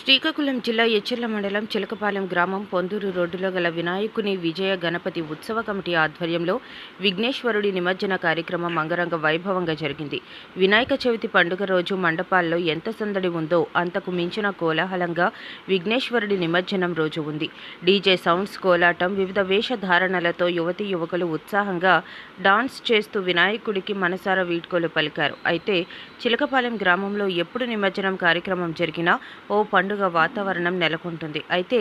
శ్రీకాకుళం జిల్లా ఎచ్చెర్ల మండలం చిలకపాలెం గ్రామం పొందూరు రోడ్డులో గల వినాయకుని విజయ గణపతి ఉత్సవ కమిటీ ఆధ్వర్యంలో విఘ్నేశ్వరుడి నిమజ్జన కార్యక్రమం అంగరంగ వైభవంగా జరిగింది. వినాయక చవితి పండుగ రోజు మండపాల్లో ఎంత సందడి ఉందో అంతకు మించిన కోలాహలంగా విఘ్నేశ్వరుడి నిమజ్జనం రోజు ఉంది. డీజే సౌండ్స్ కోలాటం వివిధ వేషధారణలతో యువతీ యువకులు ఉత్సాహంగా డాన్స్ చేస్తూ వినాయకుడికి మనసారా వీడ్కోలు పలికారు. అయితే చిలకపాలెం గ్రామంలో ఎప్పుడు నిమజ్జనం కార్యక్రమం జరిగినా ఓ పండుగ వాతావరణం నెలకొంటుంది. అయితే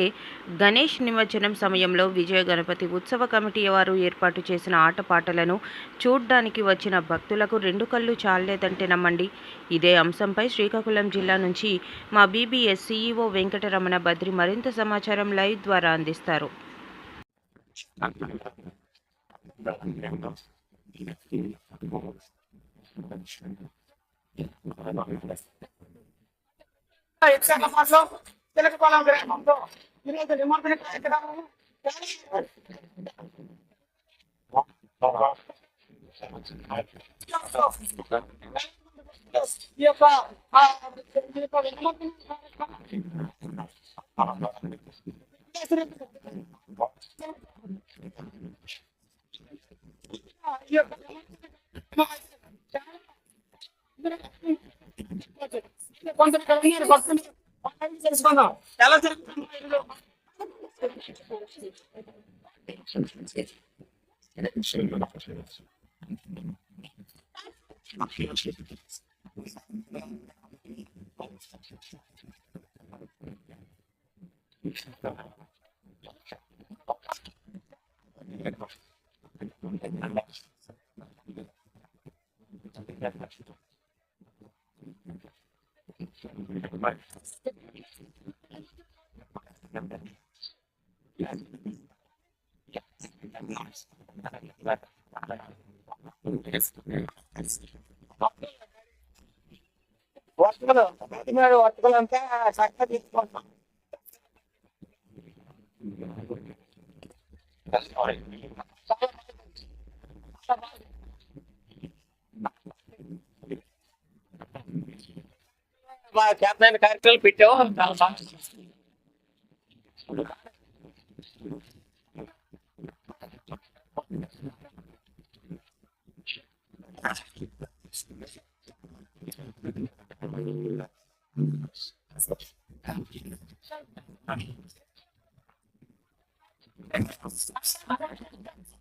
గణేష్ నిమజ్జనం సమయంలో విజయ గణపతి ఉత్సవ కమిటీ వారు ఏర్పాటు చేసిన ఆటపాటలను చూడ్డానికి వచ్చిన భక్తులకు రెండు కళ్ళు చాలేదంటే నమ్మండి. ఇదే అంశంపై శ్రీకాకుళం జిల్లా నుంచి మా బీబీఎస్ సీఈఓ వెంకటరమణ బద్రి మరింత సమాచారం లైవ్ ద్వారా అందిస్తారు. ఎక్సర్లపాట్లో చిలకపాలెం గ్రామంలో ఈరోజు నిమజ్జన కార్యక్రమం ఈ యొక్క ఆ, ఈ యొక్క కొంచెం కలిగిన భక్తులు తెలుసుకుందాం ఎలా జరుగుతుందో ఈరోజు. వర్తకులు మీద వర్తకులు అంతా చక్కగా తీసుకుంటాం బాగా చేతనైన కార్యక్రమాలు పెట్టావు చాలా సంతోషం Thank you.